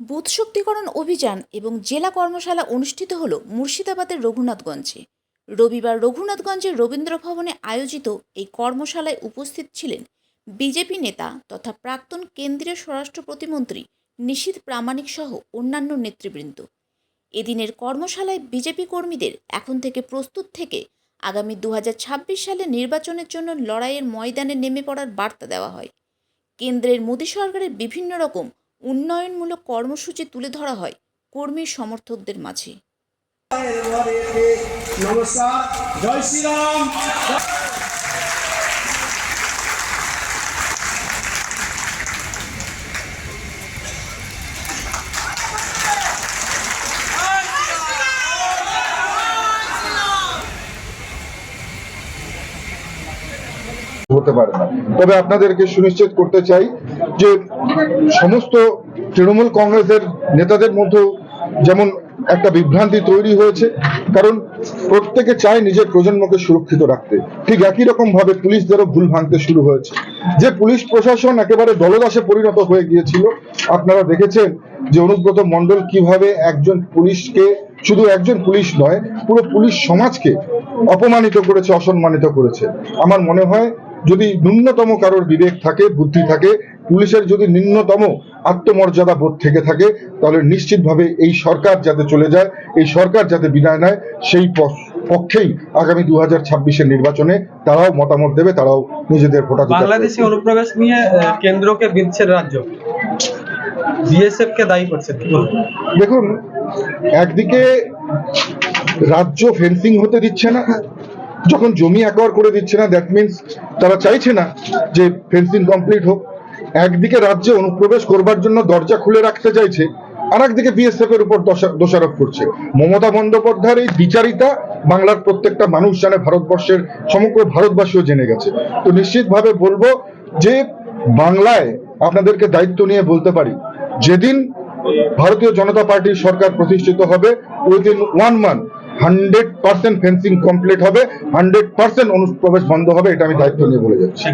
Booth শক্তিকরণ অভিযান এবং জেলা কর্মশালা অনুষ্ঠিত হল মুর্শিদাবাদের রঘুনাথগঞ্জে। রবিবার রঘুনাথগঞ্জের রবীন্দ্র ভবনে আয়োজিত এই কর্মশালায় উপস্থিত ছিলেন বিজেপি নেতা তথা প্রাক্তন কেন্দ্রীয় স্বরাষ্ট্র প্রতিমন্ত্রী নিশীথ প্রামাণিক সহ অন্যান্য নেতৃবৃন্দ। এদিনের কর্মশালায় বিজেপি কর্মীদের এখন থেকে প্রস্তুত থেকে আগামী দু হাজার ছাব্বিশ সালে নির্বাচনের জন্য লড়াইয়ের ময়দানে নেমে পড়ার বার্তা দেওয়া হয়। কেন্দ্রের মোদী সরকারের বিভিন্ন রকম উন্নয়নমূলক কর্মসূচি তুলে ধরা হয় কর্মী সমর্থকদের মাঝে। নমস্কার জয় শ্রীরাম। হতে পারে না। তবে আপনাদেরকে সুনিশ্চিত করতে চাই যে সমস্ত তৃণমূল কংগ্রেসের নেতাদের মধ্যে যেমন একটা বিভ্রান্তি তৈরি হয়েছে, কারণ প্রত্যেকে চায় নিজের প্রজন্মকে সুরক্ষিত রাখতে। ঠিক একই রকম ভাবে পুলিশদেরও ভুল ভাঙতে শুরু হয়েছে। যে পুলিশ প্রশাসন একেবারে দলদাসে পরিণত হয়ে গিয়েছিল, আপনারা দেখেছেন যে অনুব্রত মণ্ডল কীভাবে একজন পুলিশকে, শুধু একজন পুলিশ নয়, পুরো পুলিশ সমাজকে অপমানিত করেছে, অসম্মানিত করেছে। আমার মনে হয় যদি ন্যূনতম কারোর বিবেক থাকে বুদ্ধি থাকে পুলিশের যদি নিম্নতম আত্মমর্যাদা বোধ থেকে থাকে তাহলে নিশ্চিতভাবে এই সরকার যাতে চলে যায় এই সরকার যাতে বিদায় নেয় সেই পক্ষেই আগামী দু হাজার ছাব্বিশের নির্বাচনে তারাও মতামত দেবে তারাও নিজেদের ভোটাধিকার বাংলাদেশি অনুপ্রবেশ নিয়ে কেন্দ্রকে বিচ্ছেদ রাজ্য। বিএসএফ কে দায়ী করছে দেখুন একদিকে রাজ্য ফেন্সিং হতে দিচ্ছে না যখন জমি অ্যাকোয়ার করে দিচ্ছে না দ্যাট মিন্স তারা চাইছে না যে ফেন্সিং কমপ্লিট হোক। একদিকে রাজ্যে অনুপ্রবেশ করবার জন্য দরজা খুলে রাখতে চাইছে আর একদিকে বিএসএফ এর উপর দোষা- দোষারোপ করছে। মমতা বন্দ্যোপাধ্যায়ের এই বিচারিতা বাংলার প্রত্যেকটা মানুষ জানে, ভারতবর্ষের সমগ্র ভারতবাসীও জেনে গেছে। তো নিশ্চিতভাবে বলব যে বাংলায় আপনাদেরকে দায়িত্ব নিয়ে বলতে পারি, যেদিন ভারতীয় জনতা পার্টির সরকার প্রতিষ্ঠিত হবে within one month hundred percent fencing complete হবে, হান্ড্রেড পার্সেন্ট অনুপ্রবেশ বন্ধ হবে, এটা আমি দায়িত্ব নিয়ে বলে যাচ্ছি।